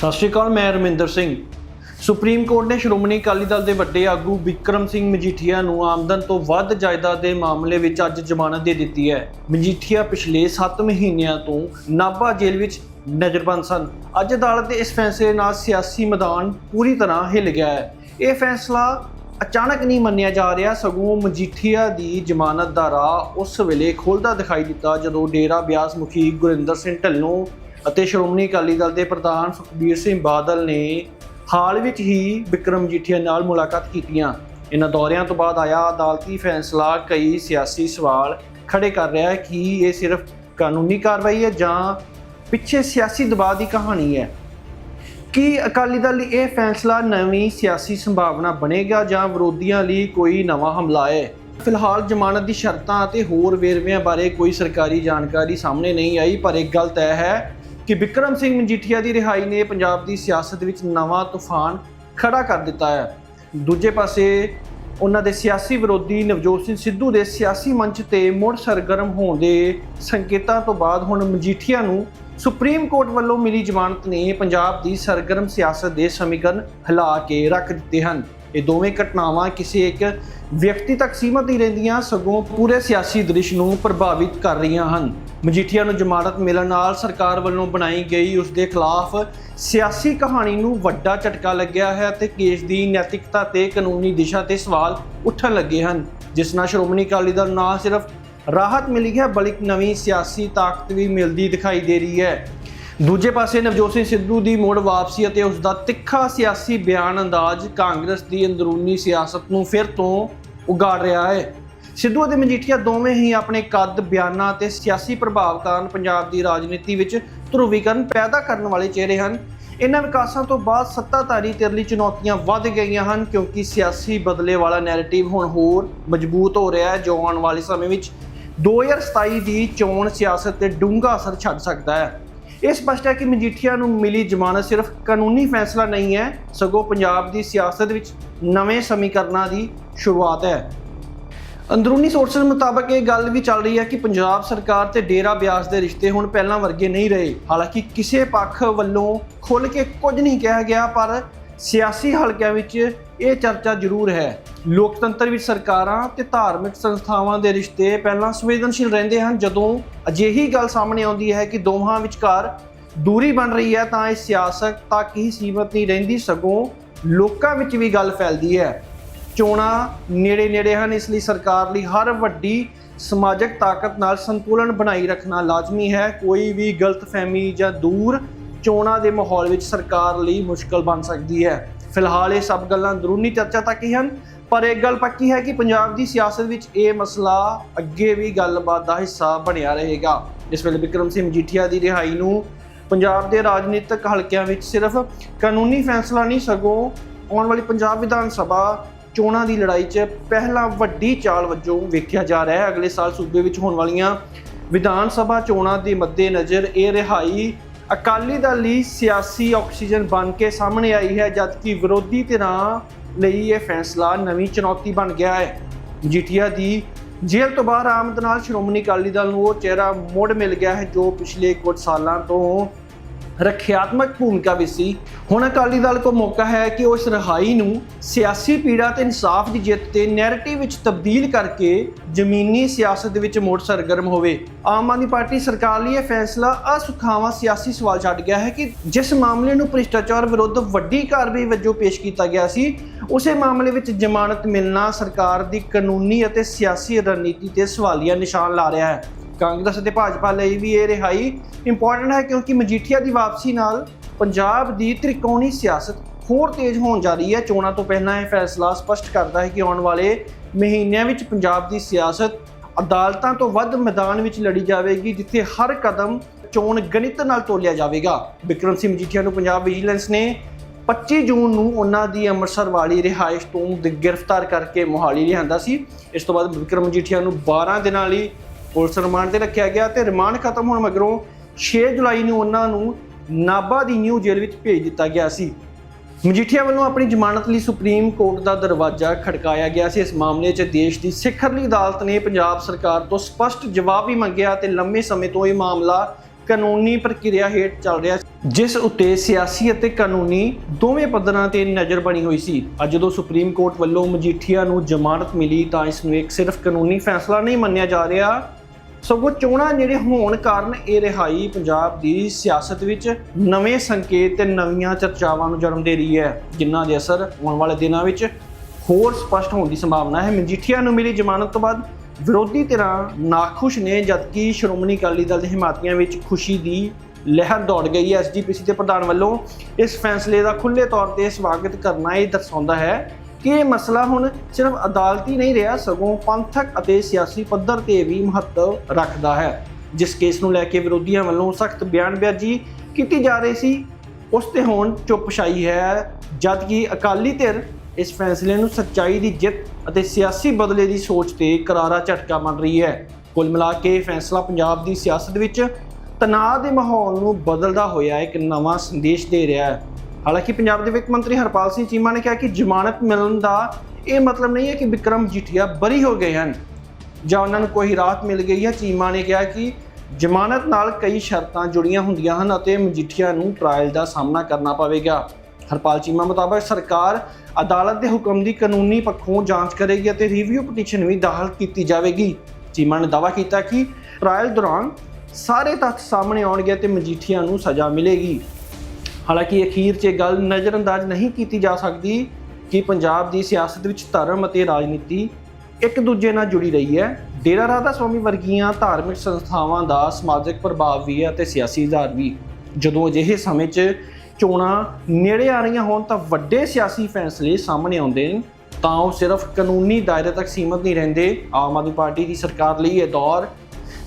ਸਤਿ ਸ਼੍ਰੀ ਅਕਾਲ, ਮੈਂ Raminder Singh. Supreme court ਨੇ ਸ਼੍ਰੋਮਣੀ ਅਕਾਲੀ ਦਲ ਦੇ ਵੱਡੇ ਆਗੂ ਵਿਕਰਮ ਸਿੰਘ ਮਜੀਠੀਆ ਨੂੰ ਆਮਦਨ ਤੋਂ ਵੱਧ ਜਾਇਦਾਦ ਦੇ ਮਾਮਲੇ ਵਿੱਚ ਅੱਜ ਜ਼ਮਾਨਤ ਦੇ ਦਿੱਤੀ ਹੈ। ਮਜੀਠੀਆ ਪਿਛਲੇ 7 ਮਹੀਨਿਆਂ ਤੋਂ ਨਾਭਾ ਜੇਲ੍ਹ ਵਿੱਚ ਨਜ਼ਰਬੰਦ ਸਨ। ਅੱਜ ਅਦਾਲਤ ਦੇ ਇਸ ਫੈਸਲੇ ਨਾਲ ਸਿਆਸੀ ਮੈਦਾਨ ਪੂਰੀ ਤਰ੍ਹਾਂ ਹਿੱਲ ਗਿਆ ਹੈ। ਇਹ ਫੈਸਲਾ ਅਚਾਨਕ ਨਹੀਂ ਮੰਨਿਆ ਜਾ ਰਿਹਾ, ਸਗੋਂ ਮਜੀਠੀਆ ਦੀ ਜ਼ਮਾਨਤ ਦਾ ਰਾਹ ਉਸ ਵੇਲੇ ਖੁੱਲਦਾ ਦਿਖਾਈ ਦਿੱਤਾ, ਜਦੋਂ ਡੇਰਾ ਬਿਆਸ ਮੁਖੀ ਗੁਰਿੰਦਰ ਸਿੰਘ ਢੱਲੋਂ ਅਤੇ ਸ਼੍ਰੋਮਣੀ ਅਕਾਲੀ ਦਲ ਦੇ ਪ੍ਰਧਾਨ ਸੁਖਬੀਰ ਸਿੰਘ ਬਾਦਲ ਨੇ ਹਾਲ ਵਿੱਚ ਹੀ ਵਿਕਰਮ ਮਜੀਠੀਆ ਨਾਲ ਮੁਲਾਕਾਤ ਕੀਤੀਆਂ। ਇਹਨਾਂ ਦੌਰਿਆਂ ਤੋਂ ਬਾਅਦ ਆਇਆ ਅਦਾਲਤੀ ਫੈਸਲਾ, ਕਈ ਸਿਆਸੀ ਸਵਾਲ ਖੜੇ ਕਰ ਰਿਹਾ ਹੈ ਕਿ ਇਹ ਸਿਰਫ ਕਾਨੂੰਨੀ ਕਾਰਵਾਈ ਹੈ ਜਾਂ ਪਿੱਛੇ ਸਿਆਸੀ ਦਬਾਅ ਦੀ ਕਹਾਣੀ ਹੈ? ਕੀ ਅਕਾਲੀ ਦਲ ਲਈ ਇਹ ਫੈਸਲਾ ਨਵੀਂ ਸਿਆਸੀ ਸੰਭਾਵਨਾ ਬਣੇਗਾ ਜਾਂ ਵਿਰੋਧੀਆਂ ਲਈ ਕੋਈ ਨਵਾਂ ਹਮਲਾ ਹੈ? ਫਿਲਹਾਲ ਜ਼ਮਾਨਤ ਦੀ ਸ਼ਰਤਾਂ ਅਤੇ ਹੋਰ ਵੇਰਵਿਆਂ ਬਾਰੇ ਕੋਈ ਸਰਕਾਰੀ ਜਾਣਕਾਰੀ ਸਾਹਮਣੇ ਨਹੀਂ ਆਈ, ਪਰ ਇੱਕ ਗੱਲ ਤੈਅ ਹੈ ਕਿ ਵਿਕਰਮ ਸਿੰਘ ਮਜੀਠੀਆ ਦੀ ਰਿਹਾਈ ਨੇ ਪੰਜਾਬ ਦੀ ਸਿਆਸਤ ਵਿੱਚ ਨਵਾਂ ਤੂਫਾਨ ਖੜਾ ਕਰ ਦਿੱਤਾ ਹੈ। ਦੂਜੇ ਪਾਸੇ, ਉਹਨਾਂ ਦੇ ਸਿਆਸੀ ਵਿਰੋਧੀ ਨਵਜੋਤ ਸਿੰਘ ਸਿੱਧੂ ਦੇ ਸਿਆਸੀ ਮੰਚ ਤੇ ਮੁੜ ਸਰਗਰਮ ਹੋਣ ਦੇ ਸੰਕੇਤਾਂ ਤੋਂ ਬਾਅਦ ਹੁਣ ਮਜੀਠੀਆ ਨੂੰ ਸੁਪਰੀਮ ਕੋਰਟ ਵੱਲੋਂ ਮਿਲੀ ਜ਼ਮਾਨਤ ਨੇ ਪੰਜਾਬ ਦੀ ਸਰਗਰਮ ਸਿਆਸਤ ਦੇ ਸਮੀਕਰਨ ਹਿਲਾ ਕੇ ਰੱਖ ਦਿੱਤੇ ਹਨ। ਇਹ ਦੋਵੇਂ ਘਟਨਾਵਾਂ ਕਿਸੇ ਇੱਕ ਵਿਅਕਤੀ ਤੱਕ ਸੀਮਤ ਨਹੀਂ ਰਹਿੰਦੀਆਂ, ਸਗੋਂ ਪੂਰੇ ਸਿਆਸੀ ਦ੍ਰਿਸ਼ ਨੂੰ ਪ੍ਰਭਾਵਿਤ ਕਰ ਰਹੀਆਂ ਹਨ। ਮਜੀਠੀਆ ਨੂੰ ਜ਼ਮਾਨਤ ਮਿਲਣ ਨਾਲ ਸਰਕਾਰ ਵੱਲੋਂ ਬਣਾਈ ਗਈ ਉਸ ਦੇ ਖਿਲਾਫ ਸਿਆਸੀ ਕਹਾਣੀ ਨੂੰ ਵੱਡਾ ਝਟਕਾ ਲੱਗਿਆ ਹੈ ਅਤੇ ਕੇਸ ਦੀ ਨੈਤਿਕਤਾ ਤੇ ਕਾਨੂੰਨੀ ਦਿਸ਼ਾ ਤੇ ਸਵਾਲ ਉੱਠਣ ਲੱਗੇ ਹਨ। ਜਿਸ ਨਾਲ ਸ਼੍ਰੋਮਣੀ ਅਕਾਲੀ ਦਲ ਨਾ ਸਿਰਫ ਰਾਹਤ ਮਿਲੀ ਹੈ, ਬਲਕਿ ਨਵੀਂ ਸਿਆਸੀ ਤਾਕਤ ਵੀ ਮਿਲਦੀ ਦਿਖਾਈ ਦੇ ਰਹੀ ਹੈ। ਦੂਜੇ ਪਾਸੇ ਨਵਜੋਤ ਸਿੰਘ ਸਿੱਧੂ ਦੀ ਮੁੜ ਵਾਪਸੀ ਅਤੇ ਉਸ ਦਾ ਤਿੱਖਾ ਸਿਆਸੀ ਬਿਆਨ ਅੰਦਾਜ਼ ਕਾਂਗਰਸ ਦੀ ਅੰਦਰੂਨੀ ਸਿਆਸਤ ਨੂੰ ਫਿਰ ਤੋਂ ਉਗਾੜ ਰਿਹਾ ਹੈ। ਸਿੱਧੂ ਅਤੇ ਮਜੀਠੀਆ ਦੋਵੇਂ ਹੀ ਆਪਣੇ ਕੱਦ ਬਿਆਨਾਂ ਤੇ ਸਿਆਸੀ ਪ੍ਰਭਾਵ ਕਾਰਨ ਪੰਜਾਬ ਦੀ ਰਾਜਨੀਤੀ ਵਿੱਚ ਧਰੁਵੀਕਰਨ ਪੈਦਾ ਕਰਨ ਵਾਲੇ ਚਿਹਰੇ ਹਨ। ਇਹਨਾਂ ਵਿਕਾਸਾਂ ਤੋਂ ਬਾਅਦ ਸੱਤਾਧਾਰੀ ਧਿਰ ਲਈ ਚੁਣੌਤੀਆਂ ਵੱਧ ਗਈਆਂ ਹਨ ਕਿਉਂਕਿ ਸਿਆਸੀ ਬਦਲੇ ਵਾਲਾ ਨੈਰੇਟਿਵ ਹੁਣ ਹੋਰ ਮਜ਼ਬੂਤ ਹੋ ਰਿਹਾ ਹੈ ਜੋ ਆਉਣ ਵਾਲੇ ਸਮੇਂ ਵਿੱਚ 2027 ਦੀ ਚੋਣ ਸਿਆਸਤ ਤੇ ਡੂੰਘਾ ਅਸਰ ਛੱਡ ਸਕਦਾ ਹੈ। ਇਹ ਸਪਸ਼ਟ ਹੈ ਕਿ ਮਜੀਠੀਆ ਨੂੰ ਮਿਲੀ ਜ਼ਮਾਨਤ ਸਿਰਫ ਕਾਨੂੰਨੀ ਫੈਸਲਾ ਨਹੀਂ ਹੈ, ਸਗੋਂ ਪੰਜਾਬ ਦੀ ਸਿਆਸਤ ਵਿੱਚ ਨਵੇਂ ਸਮੀਕਰਨਾਂ ਦੀ ਸ਼ੁਰੂਆਤ ਹੈ। ਅੰਦਰੂਨੀ ਸੋਰਸਸ ਮੁਤਾਬਕ ਇਹ ਗੱਲ ਵੀ ਚੱਲ ਰਹੀ ਹੈ ਕਿ ਪੰਜਾਬ ਸਰਕਾਰ ਤੇ ਡੇਰਾ ਬਿਆਸ ਦੇ ਰਿਸ਼ਤੇ ਹੁਣ ਪਹਿਲਾਂ ਵਰਗੇ ਨਹੀਂ ਰਹੇ। ਹਾਲਾਂਕਿ ਕਿਸੇ ਪੱਖ ਵੱਲੋਂ ਖੁੱਲ੍ਹ ਕੇ ਕੁਝ ਨਹੀਂ ਕਿਹਾ ਗਿਆ, ਪਰ ਸਿਆਸੀ ਹਲਕਿਆਂ ਵਿੱਚ ਇਹ ਚਰਚਾ ਜ਼ਰੂਰ ਹੈ। ਲੋਕਤੰਤਰ ਵਿੱਚ ਸਰਕਾਰਾਂ ਤੇ ਧਾਰਮਿਕ ਸੰਸਥਾਵਾਂ ਦੇ ਰਿਸ਼ਤੇ ਪਹਿਲਾਂ ਸੰਵੇਦਨਸ਼ੀਲ ਰਹਿੰਦੇ ਹਨ। ਜਦੋਂ ਅਜਿਹੀ ਗੱਲ ਸਾਹਮਣੇ ਆਉਂਦੀ ਹੈ ਕਿ ਦੋਹਾਂ ਵਿਚਕਾਰ ਦੂਰੀ ਬਣ ਰਹੀ ਹੈ, ਤਾਂ ਇਹ ਸਿਆਸਤ ਤੱਕ ਹੀ ਸੀਮਤ ਨਹੀਂ ਰਹਿੰਦੀ, ਸਗੋਂ ਲੋਕਾਂ ਵਿੱਚ ਵੀ ਗੱਲ ਫੈਲਦੀ ਹੈ। ਚੋਣਾਂ ਨੇੜੇ ਨੇੜੇ ਹਨ, ਇਸ ਲਈ ਸਰਕਾਰ ਲਈ ਹਰ ਵੱਡੀ ਸਮਾਜਿਕ ਤਾਕਤ ਨਾਲ ਸੰਤੁਲਨ ਬਣਾਈ ਰੱਖਣਾ ਲਾਜ਼ਮੀ ਹੈ। ਕੋਈ ਵੀ ਗਲਤਫਹਿਮੀ ਜਾਂ ਦੂਰ ਚੋਣਾਂ ਦੇ ਮਾਹੌਲ ਵਿੱਚ ਸਰਕਾਰ ਲਈ ਮੁਸ਼ਕਲ ਬਣ ਸਕਦੀ ਹੈ। ਫਿਲਹਾਲ ਇਹ ਸਭ ਗੱਲਾਂ ਅੰਦਰੂਨੀ ਚਰਚਾ ਤੱਕ ਹੀ ਹਨ, ਪਰ ਇੱਕ ਗੱਲ ਪੱਕੀ ਹੈ ਕਿ ਪੰਜਾਬ ਦੀ ਸਿਆਸਤ ਵਿੱਚ ਇਹ ਮਸਲਾ ਅੱਗੇ ਵੀ ਗੱਲਬਾਤ ਦਾ ਹਿੱਸਾ ਬਣਿਆ ਰਹੇਗਾ। ਇਸ ਵੇਲੇ ਵਿਕਰਮ ਸਿੰਘ ਮਜੀਠੀਆ ਦੀ ਰਿਹਾਈ ਨੂੰ ਪੰਜਾਬ ਦੇ ਰਾਜਨੀਤਿਕ ਹਲਕਿਆਂ ਵਿੱਚ ਸਿਰਫ ਕਾਨੂੰਨੀ ਫੈਸਲਾ ਨਹੀਂ, ਸਗੋਂ ਆਉਣ ਵਾਲੀ ਪੰਜਾਬ ਵਿਧਾਨ ਸਭਾ ਚੋਣਾਂ ਦੀ ਲੜਾਈ 'ਚ ਪਹਿਲਾ ਵੱਡੀ ਚਾਲ ਵਜੋਂ ਵੇਖਿਆ ਜਾ ਰਿਹਾ ਹੈ। ਅਗਲੇ ਸਾਲ ਸੂਬੇ ਵਿੱਚ ਹੋਣ ਵਾਲੀਆਂ ਵਿਧਾਨ ਸਭਾ ਚੋਣਾਂ ਦੇ ਮੱਦੇਨਜ਼ਰ ਇਹ ਰਿਹਾਈ ਅਕਾਲੀ ਦਲ ਲਈ ਸਿਆਸੀ ਆਕਸੀਜਨ ਬਣ ਕੇ ਸਾਹਮਣੇ ਆਈ ਹੈ, ਜਦਕਿ ਵਿਰੋਧੀ ਧਿਰਾਂ ਲਈ ਇਹ ਫੈਸਲਾ ਨਵੀਂ ਚੁਣੌਤੀ ਬਣ ਗਿਆ ਹੈ। ਮਜੀਠੀਆ ਦੀ ਜੇਲ੍ਹ ਤੋਂ ਬਾਹਰ ਆਮਦ ਨਾਲ ਸ਼੍ਰੋਮਣੀ ਅਕਾਲੀ ਦਲ ਨੂੰ ਉਹ ਚਿਹਰਾ ਮੁੜ ਮਿਲ ਗਿਆ ਹੈ, ਜੋ ਪਿਛਲੇ ਕੁਝ ਸਾਲਾਂ ਤੋਂ ਰੱਖਿਆਤਮਕ ਭੂਮਿਕਾ ਵੀ ਸੀ। ਹੁਣ ਅਕਾਲੀ ਦਲ ਕੋ ਮੌਕਾ ਹੈ ਕਿ ਉਸ ਰਿਹਾਈ ਨੂੰ ਸਿਆਸੀ ਪੀੜਾ ਤੇ ਇਨਸਾਫ ਦੀ ਜਿੱਤ ਤੇ ਨੈਰੇਟਿਵ ਵਿੱਚ ਤਬਦੀਲ ਕਰਕੇ ਜ਼ਮੀਨੀ ਸਿਆਸਤ ਵਿੱਚ ਮੋੜ ਸਰਗਰਮ ਹੋਵੇ। ਆਮ ਆਦਮੀ ਪਾਰਟੀ ਸਰਕਾਰ ਲਈ ਇਹ ਫੈਸਲਾ ਅਸੁਖਾਵਾਂ ਸਿਆਸੀ ਸਵਾਲ ਛੱਡ ਗਿਆ ਹੈ ਕਿ ਜਿਸ ਮਾਮਲੇ ਨੂੰ ਭ੍ਰਿਸ਼ਟਾਚਾਰ ਵਿਰੁੱਧ ਵੱਡੀ ਕਾਰਵਾਈ ਵਜੋਂ ਪੇਸ਼ ਕੀਤਾ ਗਿਆ ਸੀ, ਉਸੇ ਮਾਮਲੇ ਵਿੱਚ ਜ਼ਮਾਨਤ ਮਿਲਣਾ ਸਰਕਾਰ ਦੀ ਕਾਨੂੰਨੀ ਅਤੇ ਸਿਆਸੀ ਰਣਨੀਤੀ ਤੇ ਸਵਾਲੀਆ ਨਿਸ਼ਾਨ ਲਾ ਰਿਹਾ ਹੈ। ਕਾਂਗਰਸ ਅਤੇ ਭਾਜਪਾ ਲਈ ਵੀ ਇਹ ਰਿਹਾਈ ਇੰਪੋਰਟੈਂਟ ਹੈ ਕਿਉਂਕਿ ਮਜੀਠੀਆ ਦੀ ਵਾਪਸੀ ਨਾਲ ਪੰਜਾਬ ਦੀ ਤ੍ਰਿਕੋਣੀ ਸਿਆਸਤ ਹੋਰ ਤੇਜ਼ ਹੋਣ ਜਾ ਰਹੀ ਹੈ। ਚੋਣਾਂ ਤੋਂ ਪਹਿਲਾਂ ਇਹ ਫੈਸਲਾ ਸਪਸ਼ਟ ਕਰਦਾ ਹੈ ਕਿ ਆਉਣ ਵਾਲੇ ਮਹੀਨਿਆਂ ਵਿੱਚ ਪੰਜਾਬ ਦੀ ਸਿਆਸਤ ਅਦਾਲਤਾਂ ਤੋਂ ਵੱਧ ਮੈਦਾਨ ਵਿੱਚ ਲੜੀ ਜਾਵੇਗੀ, ਜਿੱਥੇ ਹਰ ਕਦਮ ਚੋਣ ਗਣਿਤ ਨਾਲ ਤੋਲਿਆ ਜਾਵੇਗਾ। ਵਿਕਰਮ ਸਿੰਘ ਮਜੀਠੀਆ ਨੂੰ ਪੰਜਾਬ ਵਿਜੀਲੈਂਸ ਨੇ 25 ਜੂਨ ਨੂੰ ਉਹਨਾਂ ਦੀ ਅੰਮ੍ਰਿਤਸਰ ਵਾਲੀ ਰਿਹਾਇਸ਼ ਤੋਂ ਗ੍ਰਿਫਤਾਰ ਕਰਕੇ ਮੋਹਾਲੀ ਲਿਆਂਦਾ ਸੀ। ਇਸ ਤੋਂ ਬਾਅਦ ਵਿਕਰਮ ਮਜੀਠੀਆ ਨੂੰ 12 ਦਿਨਾਂ ਲਈ ਪੁਲਿਸ ਰਿਮਾਂਡ ਤੇ ਰੱਖਿਆ ਗਿਆ ਤੇ ਰਿਮਾਂਡ ਖਤਮ ਹੋਣ ਮਗਰੋਂ 6 ਜੁਲਾਈ ਨੂੰ ਉਹਨਾਂ ਨੂੰ ਨਾਭਾ ਦੀ ਨਿਊ ਜੇਲ੍ਹ ਵਿੱਚ ਭੇਜ ਦਿੱਤਾ ਗਿਆ ਸੀ। ਮਜੀਠੀਆ ਵੱਲੋਂ ਆਪਣੀ ਜ਼ਮਾਨਤ ਲਈ ਸੁਪਰੀਮ ਕੋਰਟ ਦਾ ਦਰਵਾਜ਼ਾ ਖੜਕਾਇਆ ਗਿਆ ਸੀ। ਇਸ ਮਾਮਲੇ 'ਚ ਦੇਸ਼ ਦੀ ਸਿਖਰਲੀ ਅਦਾਲਤ ਨੇ ਪੰਜਾਬ ਸਰਕਾਰ ਤੋਂ ਸਪਸ਼ਟ ਜਵਾਬ ਵੀ ਮੰਗਿਆ ਤੇ ਲੰਮੇ ਸਮੇਂ ਤੋਂ ਇਹ ਮਾਮਲਾ ਕਾਨੂੰਨੀ ਪ੍ਰਕਿਰਿਆ ਹੇਠ ਚੱਲ ਰਿਹਾ ਜਿਸ ਉੱਤੇ ਸਿਆਸੀ ਅਤੇ ਕਾਨੂੰਨੀ ਦੋਵੇਂ ਪੱਧਰਾਂ ਤੇ ਨਜ਼ਰ ਬਣੀ ਹੋਈ ਸੀ। ਅੱਜ ਜਦੋਂ ਸੁਪਰੀਮ ਕੋਰਟ ਵੱਲੋਂ ਮਜੀਠੀਆ ਨੂੰ ਜ਼ਮਾਨਤ ਮਿਲੀ ਤਾਂ ਇਸ ਨੂੰ ਇੱਕ ਸਿਰਫ ਕਾਨੂੰਨੀ ਫੈਸਲਾ ਨਹੀਂ ਮੰਨਿਆ ਜਾ ਰਿਹਾ। ਸਗੋਂ ਚੋਣਾਂ ਜਿਹੜੇ ਹੋਣ ਕਾਰਨ ਇਹ ਰਿਹਾਈ ਪੰਜਾਬ ਦੀ ਸਿਆਸਤ ਵਿੱਚ ਨਵੇਂ ਸੰਕੇਤ ਤੇ ਨਵੀਆਂ ਚਰਚਾਵਾਂ ਨੂੰ ਜਨਮ ਦੇ ਰਹੀ ਹੈ, ਜਿਨ੍ਹਾਂ ਦੇ ਅਸਰ ਆਉਣ ਵਾਲੇ ਦਿਨਾਂ ਵਿੱਚ ਹੋਰ ਸਪਸ਼ਟ ਹੋਣ ਦੀ ਸੰਭਾਵਨਾ ਹੈ। ਮਜੀਠੀਆ ਨੂੰ ਮਿਲੀ ਜ਼ਮਾਨਤ ਤੋਂ ਬਾਅਦ ਵਿਰੋਧੀ ਧਿਰਾਂ ਨਾਖੁਸ਼ ਨੇ, ਜਦਕਿ ਸ਼੍ਰੋਮਣੀ ਅਕਾਲੀ ਦਲ ਦੇ ਹਿਮਾਤੀਆਂ ਵਿੱਚ ਖੁਸ਼ੀ ਦੀ ਲਹਿਰ ਦੌੜ ਗਈ ਹੈ। ਐਸਜੀਪੀਸੀ ਦੇ ਪ੍ਰਧਾਨ ਵੱਲੋਂ ਇਸ ਫੈਸਲੇ ਦਾ ਖੁੱਲ੍ਹੇ ਤੌਰ ਤੇ ਸਵਾਗਤ ਕਰਨਾ ਇਹ ਦਰਸਾਉਂਦਾ ਹੈ ਕਿ ਇਹ ਮਸਲਾ ਹੁਣ ਸਿਰਫ ਅਦਾਲਤੀ ਨਹੀਂ ਰਿਹਾ, ਸਗੋਂ ਪੰਥਕ ਅਤੇ ਸਿਆਸੀ ਪੱਧਰ ਤੇ ਵੀ ਮਹੱਤਵ ਰੱਖਦਾ ਹੈ। ਜਿਸ ਕੇਸ ਨੂੰ ਲੈ ਕੇ ਵਿਰੋਧੀਆਂ ਵੱਲੋਂ ਸਖਤ ਬਿਆਨਬਾਜ਼ੀ ਕੀਤੀ ਜਾ ਰਹੀ ਸੀ, ਉਸ ਤੇ ਹੁਣ ਚੁੱਪ ਛਾਈ ਹੈ। ਜਦਕਿ ਅਕਾਲੀ ਧਿਰ ਇਸ ਫੈਸਲੇ ਨੂੰ ਸੱਚਾਈ ਦੀ ਜਿੱਤ ਅਤੇ ਸਿਆਸੀ ਬਦਲੇ ਦੀ ਸੋਚ ਤੇ ਕਰਾਰਾ ਝਟਕਾ ਮੰਨ ਰਹੀ ਹੈ। ਕੁੱਲ ਮਿਲਾ ਕੇ ਇਹ ਫੈਸਲਾ ਪੰਜਾਬ ਦੀ ਸਿਆਸਤ ਵਿੱਚ ਤਣਾਅ ਦੇ ਮਾਹੌਲ ਨੂੰ ਬਦਲਦਾ ਹੋਇਆ ਇੱਕ ਨਵਾਂ ਸੰਦੇਸ਼ ਦੇ ਰਿਹਾ ਹੈ। ਹਾਲਾਂਕਿ ਪੰਜਾਬ ਦੇ ਵਿੱਤ ਮੰਤਰੀ ਹਰਪਾਲ ਸਿੰਘ ਚੀਮਾ ਨੇ ਕਿਹਾ ਕਿ ਜ਼ਮਾਨਤ ਮਿਲਣ ਦਾ ਇਹ ਮਤਲਬ ਨਹੀਂ ਹੈ ਕਿ ਵਿਕਰਮ ਜੀਠੀਆ ਬਰੀ ਹੋ ਗਏ ਹਨ ਜਾਂ ਉਹਨਾਂ ਨੂੰ ਕੋਈ ਰਾਹਤ ਮਿਲ ਗਈ ਹੈ। ਚੀਮਾ ਨੇ ਕਿਹਾ ਕਿ ਜ਼ਮਾਨਤ ਨਾਲ ਕਈ ਸ਼ਰਤਾਂ ਜੁੜੀਆਂ ਹੁੰਦੀਆਂ ਹਨ ਅਤੇ ਮਜੀਠੀਆ ਨੂੰ ਟ੍ਰਾਇਲ ਦਾ ਸਾਹਮਣਾ ਕਰਨਾ ਪਵੇਗਾ। ਹਰਪਾਲ ਚੀਮਾ ਮੁਤਾਬਕ ਸਰਕਾਰ ਅਦਾਲਤ ਦੇ ਹੁਕਮ ਦੀ ਕਾਨੂੰਨੀ ਪੱਖੋਂ ਜਾਂਚ ਕਰੇਗੀ ਅਤੇ ਰਿਵਿਊ ਪਟੀਸ਼ਨ ਵੀ ਦਾਖਲ ਕੀਤੀ ਜਾਵੇਗੀ। ਚੀਮਾ ਨੇ ਦਾਅਵਾ ਕੀਤਾ ਕਿ ਟ੍ਰਾਇਲ ਦੌਰਾਨ ਸਾਰੇ ਤੱਥ ਸਾਹਮਣੇ ਆਉਣਗੇ ਤੇ ਮਜੀਠੀਆ ਨੂੰ ਸਜ਼ਾ ਮਿਲੇਗੀ। ਹਾਲਾਂਕਿ ਅਖੀਰ 'ਚ ਇਹ ਗੱਲ ਨਜ਼ਰਅੰਦਾਜ਼ ਨਹੀਂ ਕੀਤੀ ਜਾ ਸਕਦੀ ਕਿ ਪੰਜਾਬ ਦੀ ਸਿਆਸਤ ਵਿੱਚ ਧਰਮ ਅਤੇ ਰਾਜਨੀਤੀ ਇੱਕ ਦੂਜੇ ਨਾਲ ਜੁੜੀ ਰਹੀ ਹੈ। ਡੇਰਾ ਰਾਧਾ ਸਵਾਮੀ ਵਰਗੀਆਂ ਧਾਰਮਿਕ ਸੰਸਥਾਵਾਂ ਦਾ ਸਮਾਜਿਕ ਪ੍ਰਭਾਵ ਵੀ ਹੈ ਅਤੇ ਸਿਆਸੀ ਆਧਾਰ ਵੀ। ਜਦੋਂ ਅਜਿਹੇ ਸਮੇਂ 'ਚ ਚੋਣਾਂ ਨੇੜੇ ਆ ਰਹੀਆਂ ਹੋਣ ਤਾਂ ਵੱਡੇ ਸਿਆਸੀ ਫੈਸਲੇ ਸਾਹਮਣੇ ਆਉਂਦੇ ਨੇ ਤਾਂ ਉਹ ਸਿਰਫ ਕਾਨੂੰਨੀ ਦਾਇਰੇ ਤੱਕ ਸੀਮਤ ਨਹੀਂ ਰਹਿੰਦੇ। ਆਮ ਆਦਮੀ ਪਾਰਟੀ ਦੀ ਸਰਕਾਰ ਲਈ ਇਹ ਦੌਰ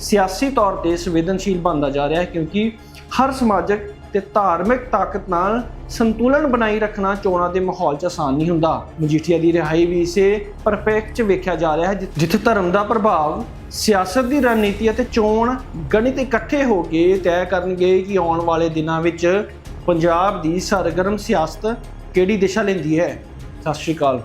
ਸਿਆਸੀ ਤੌਰ ਤੇ ਸੰਵੇਦਨਸ਼ੀਲ ਬਣਦਾ ਜਾ ਰਿਹਾ ਹੈ ਕਿਉਂਕਿ ਹਰ ਸਮਾਜਿਕ ਤੇ ਧਾਰਮਿਕ ਤਾਕਤ ਨਾਲ ਸੰਤੁਲਨ ਬਣਾਈ ਰੱਖਣਾ ਚੋਣਾਂ ਦੇ ਮਾਹੌਲ 'ਚ ਆਸਾਨ ਨਹੀਂ ਹੁੰਦਾ। ਮਜੀਠੀਆ ਦੀ ਰਿਹਾਈ ਵੀ ਇਸੇ ਪਰਫੈਕਟ 'ਚ ਵੇਖਿਆ ਜਾ ਰਿਹਾ ਹੈ ਜਿੱਥੇ ਧਰਮ ਦਾ ਪ੍ਰਭਾਵ, ਸਿਆਸਤ ਦੀ ਰਣਨੀਤੀ ਅਤੇ ਚੋਣ ਗਣਿਤ ਇਕੱਠੇ ਹੋ ਕੇ ਤੈਅ ਕਰਨਗੇ ਕਿ ਆਉਣ ਵਾਲੇ ਦਿਨਾਂ ਵਿੱਚ ਪੰਜਾਬ ਦੀ ਸਰਗਰਮ ਸਿਆਸਤ ਕਿਹੜੀ ਦਿਸ਼ਾ ਲੈਂਦੀ ਹੈ। ਸਤਿ ਸ਼੍ਰੀ ਅਕਾਲ।